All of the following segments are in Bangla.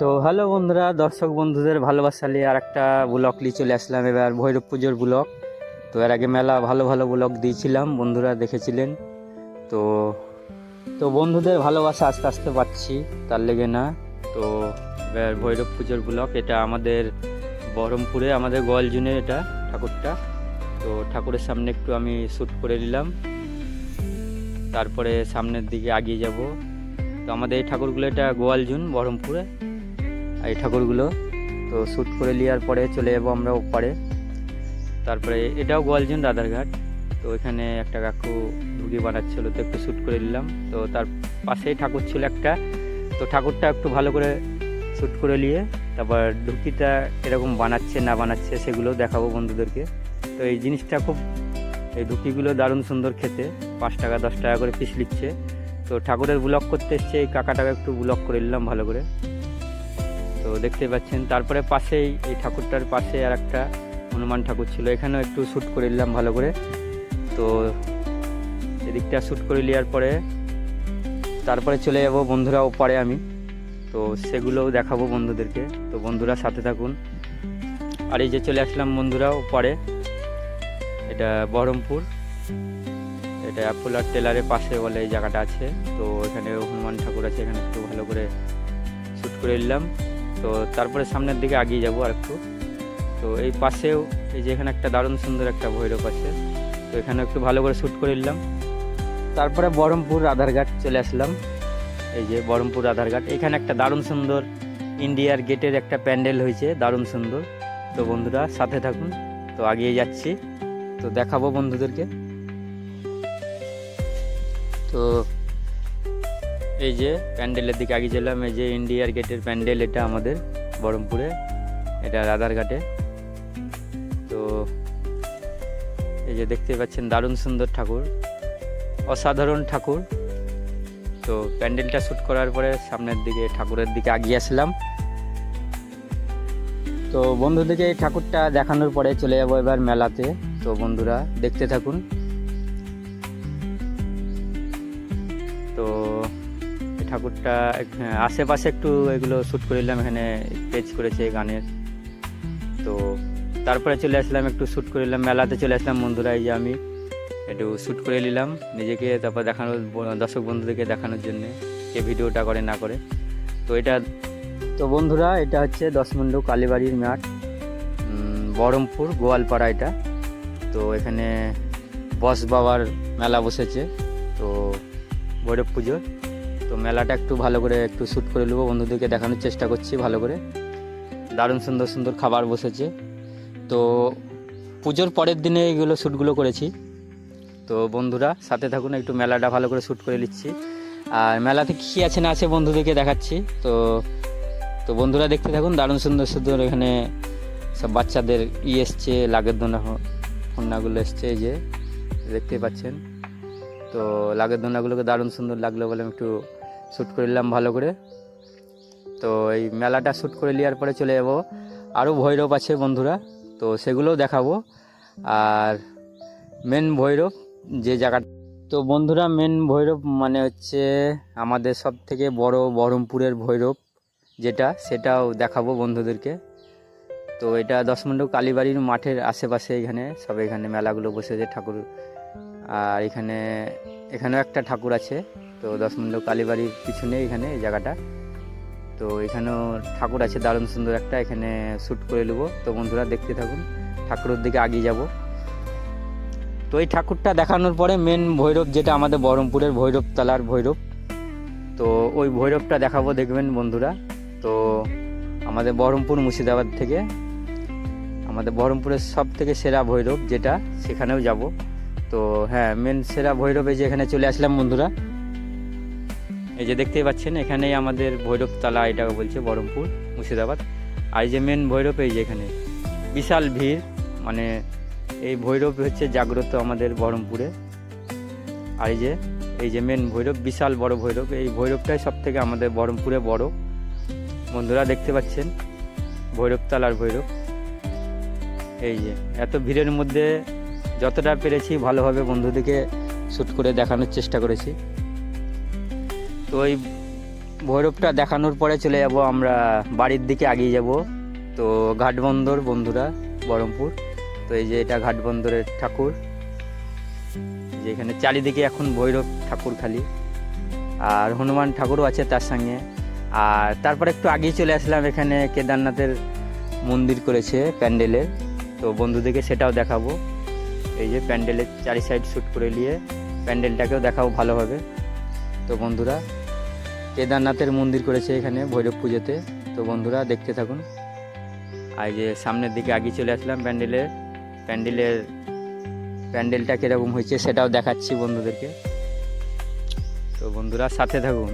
তো হ্যালো বন্ধুরা, দর্শক বন্ধুদের ভালোবাসা নিয়ে আর একটা ব্লগ নিয়ে চলে আসলাম। এবার ভৈরব পুজোর ব্লগ। তো এর আগে মেলা ভালো ভালো ব্লগ দিয়েছিলাম, বন্ধুরা দেখেছিলেন। তো তো বন্ধুদের ভালোবাসা আস্তে আস্তে পাচ্ছি, তার লেগে না। তো এবার ভৈরব পুজোর ব্লগ, এটা আমাদের বহরমপুরে, আমাদের গোয়ালজুনে এটা ঠাকুরটা। তো ঠাকুরের সামনে একটু আমি শ্যুট করে নিলাম। তারপরে সামনের দিকে এগিয়ে যাব। তো আমাদের এই ঠাকুরগুলো এটা গোয়ালজুন, বহরমপুরে। এই ঠাকুরগুলো। তো শ্যুট করে নেওয়ার পরে চলে যাব আমরা ওপারে। তারপরে এটাও গোয়ালজন রাধারঘাট। তো এখানে একটা কাকু ঢুকি বানাচ্ছিল তো একটু শ্যুট করে নিলাম। তো তার পাশেই ঠাকুর ছিল একটা। তো ঠাকুরটা একটু ভালো করে শ্যুট করে নিয়ে, তারপর ঢুকিটা এরকম বানাচ্ছে, না বানাচ্ছে সেগুলো দেখাবো বন্ধুদেরকে। তো এই জিনিসটা খুব, এই ঢুকিগুলো দারুণ সুন্দর খেতে। পাঁচ টাকা, দশ টাকা করে পিস লিখছে। তো ঠাকুরের ব্লক করতে এসছে, এই কাকাটাকে একটু ব্লক করে নিলাম ভালো করে। তো দেখতে পাচ্ছেন, তারপরে পাশেই এই ঠাকুরটার পাশে আর একটা হনুমান ঠাকুর ছিল, এখানেও একটু শ্যুট করে নিলাম ভালো করে। তো এদিকটা শ্যুট করে নেওয়ার পরে তারপরে চলে যাব বন্ধুরা ওপারে আমি। তো সেগুলোও দেখাবো বন্ধুদেরকে, তো বন্ধুরা সাথে থাকুন। আর এই যে চলে আসলাম বন্ধুরা ওপারে, এটা বহরমপুর। এটা অ্যাপোলার টেলারের পাশে বলে এই জায়গাটা আছে, তো এখানে হনুমান ঠাকুর আছে, এখানে একটু ভালো করে শ্যুট করে নিলাম। তো তারপরে সামনের দিকে আগিয়ে যাব আর একটু। তো এই পাশেও এই যে এখানে একটা দারুণ সুন্দর একটা ভৈরব আছে। তো এখানে একটু ভালো করে শ্যুট করে নিলাম। তারপরে বহরমপুর রাধারঘাট চলে আসলাম। এই যে বহরমপুর রাধারঘাট এখানে একটা দারুণ সুন্দর ইন্ডিয়ার গেটের একটা প্যান্ডেল হয়েছে, দারুণ সুন্দর। তো বন্ধুরা, সাথে থাকুন। তো আগিয়ে যাচ্ছি। তো দেখাবো বন্ধুদেরকে। তো এই যে প্যান্ডেলের দিকে আগে গেলাম এই যে ইন্ডিয়ার গেটের প্যান্ডেল, এটা আমাদের বহরমপুরে, এটা রাধারঘাটে তো এই যে দেখতে পাচ্ছেন দারুণ সুন্দর ঠাকুর, অসাধারণ ঠাকুর। তো প্যান্ডেলটা শ্যুট করার পরে সামনের দিকে, ঠাকুরের দিকে আগিয়ে আসলাম। তো বন্ধুদেরকে এই ঠাকুরটা দেখানোর পরে চলে যাব এবার মেলাতে। তো বন্ধুরা, দেখতে থাকুন। ঠাকুরটা আশেপাশে একটু এগুলো শ্যুট করে নিলাম, এখানে পেজ করেছে গানের। তো তারপরে চলে আসলাম, একটু শ্যুট করে নিলাম, মেলাতে চলে আসলাম বন্ধুরা এই যে আমি। একটু শ্যুট করে নিলাম, নিজেকে তারপর দেখানোর দর্শক বন্ধুদেরকে দেখানোর জন্যে, কে ভিডিওটা করে না করে। তো এটা, তো বন্ধুরা, এটা হচ্ছে দশমুন্ডু কালীবাড়ির মাঠ বহরমপুর, গোয়ালপাড়া এটা। তো এখানে বস বাবার মেলা বসেছে, তো ভৈরব পুজোর। তো মেলাটা একটু ভালো করে একটু শ্যুট করে নেব। বন্ধুদেরকে দেখানোর চেষ্টা করছি ভালো করে। দারুণ সুন্দর সুন্দর খাবার বসেছে। তো পুজোর পরের দিনে এগুলো শ্যুটগুলো করেছি। তো বন্ধুরা, সাথে থাকুন, একটু মেলাটা ভালো করে শ্যুট করে নিচ্ছি। আর মেলাতে কী আছে না আছে বন্ধুদেরকে দেখাচ্ছি। তো তো বন্ধুরা দেখতে থাকুন, দারুণ সুন্দর সুন্দর এখানে সব বাচ্চাদের ই এসছে, লাগের দোনা, কন্যাগুলো এসছে এই যে, দেখতে পাচ্ছেন। তো লাগের দোনাগুলোকে দারুণ সুন্দর লাগল বলে আমি একটু শ্যুট করে নিলাম ভালো করে। তো এই মেলাটা শ্যুট করে নেওয়ার পরে চলে যাব। আরও ভৈরব আছে বন্ধুরা, তো সেগুলোও দেখাবো। আর মেন ভৈরব যে জায়গাটা তো বন্ধুরা মেন ভৈরব মানে হচ্ছে আমাদের সব থেকে বড় বহরমপুরের ভৈরব যেটা, সেটাও দেখাবো বন্ধুদেরকে। তো এটা দশমন্ডপ কালীবাড়ির মাঠের আশেপাশে এখানে, সব এখানে মেলাগুলো বসেছে ঠাকুর। আর এখানে এখানেও একটা ঠাকুর আছে। তো দশমন্ডপ কালীবাড়ির পিছনে এখানে এই জায়গাটা। তো এখানেও ঠাকুর আছে, দারুণ সুন্দর একটা। এখানে শ্যুট করে নেব। তো বন্ধুরা, দেখতে থাকুন। ঠাকুরের দিকে আগিয়ে যাব। তো এই ঠাকুরটা দেখানোর পরে মেন ভৈরব যেটা আমাদের বহরমপুরের ভৈরব তালার ভৈরব। তো ওই ভৈরবটা দেখাবো, দেখবেন বন্ধুরা। তো আমাদের বহরমপুর মুর্শিদাবাদ থেকে, আমাদের বহরমপুরের সব থেকে সেরা ভৈরব যেটা, সেখানেও যাব। তো হ্যাঁ মেন সেরা ভৈরবে যে এখানে চলে আসলাম বন্ধুরা। এই যে দেখতেই পাচ্ছেন, এখানেই আমাদের ভৈরব তালা এটাকে বলছে বহরমপুর মুর্শিদাবাদ। আর যে মেন ভৈরব, এই যে এখানে বিশাল ভিড় মানে এই ভৈরব হচ্ছে জাগ্রত আমাদের বহরমপুরে আর এই যে এই যে মেন ভৈরব, বিশাল বড় ভৈরব, এই ভৈরবটাই সব থেকে আমাদের বহরমপুরে বড়। বন্ধুরা দেখতে পাচ্ছেন ভৈরব তালার ভৈরব। এই যে, এত ভিড়ের মধ্যে যতটা পেরেছি ভালোভাবে বন্ধুদেরকে শ্যুট করে দেখানোর চেষ্টা করেছি। তো ওই ভৈরবটা দেখানোর পরে চলে যাব আমরা বাড়ির দিকে আগিয়ে যাব। তো ঘাটবন্দর বন্ধুরা, বহরমপুর। তো এই যে এটা ঘাটবন্দরের ঠাকুর। যে এখানে চারিদিকে এখন ভৈরব ঠাকুর খালি। আর হনুমান ঠাকুরও আছে তার সঙ্গে। আর তারপর একটু আগেই চলে আসলাম এখানে কেদারনাথের মন্দির করেছে প্যান্ডেলের তো বন্ধুদেরকে সেটাও দেখাবো। এই যে প্যান্ডেলের চারি সাইড শ্যুট করে নিয়ে প্যান্ডেলটাকেও দেখাবো ভালোভাবে তো বন্ধুরা কেদারনাথের মন্দির করেছে এখানে ভৈরব পুজোতে। তো বন্ধুরা, দেখতে থাকুন। আর যে সামনের দিকে আগে চলে আসলাম প্যান্ডেলের প্যান্ডেলের প্যান্ডেলটা কীরকম হয়েছে সেটাও দেখাচ্ছি বন্ধুদেরকে। তো বন্ধুরা, সাথে থাকুন।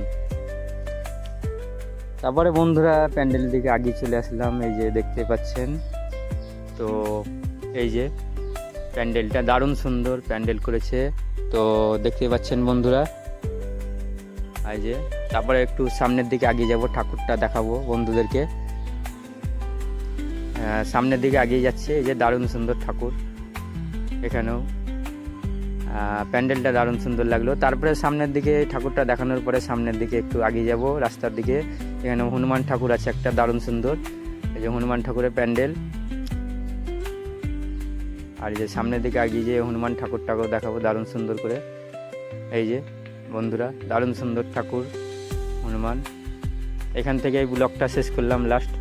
তারপরে বন্ধুরা প্যান্ডেল দিকে আগে চলে আসলাম। এই যে দেখতে পাচ্ছেন। তো এই যে প্যান্ডেলটা দারুণ সুন্দর প্যান্ডেল করেছে। তো দেখতে পাচ্ছেন বন্ধুরা এই যে, তারপরে একটু সামনের দিকে এগিয়ে যাব, ঠাকুরটা দেখাবো বন্ধুদেরকে। সামনের দিকে এগিয়ে যাচ্ছে, এই যে দারুণ সুন্দর ঠাকুর এখানেও। প্যান্ডেলটা দারুণ সুন্দর লাগল। তারপরে সামনের দিকে ঠাকুরটা দেখানোর পরে সামনের দিকে একটু আগিয়ে যাব, রাস্তার দিকে। এখানে হনুমান ঠাকুর আছে, একটা দারুণ সুন্দর। এই যে হনুমান ঠাকুরের প্যান্ডেল। আর এই যে সামনের দিকে এগিয়ে যে হনুমান ঠাকুরটাকেও দেখাবো, দারুণ সুন্দর করে। এই যে বন্ধুরা দারুণ সুন্দর ঠাকুর হনুমান। এখান থেকে এই ব্লগটা শেষ করলাম লাস্ট।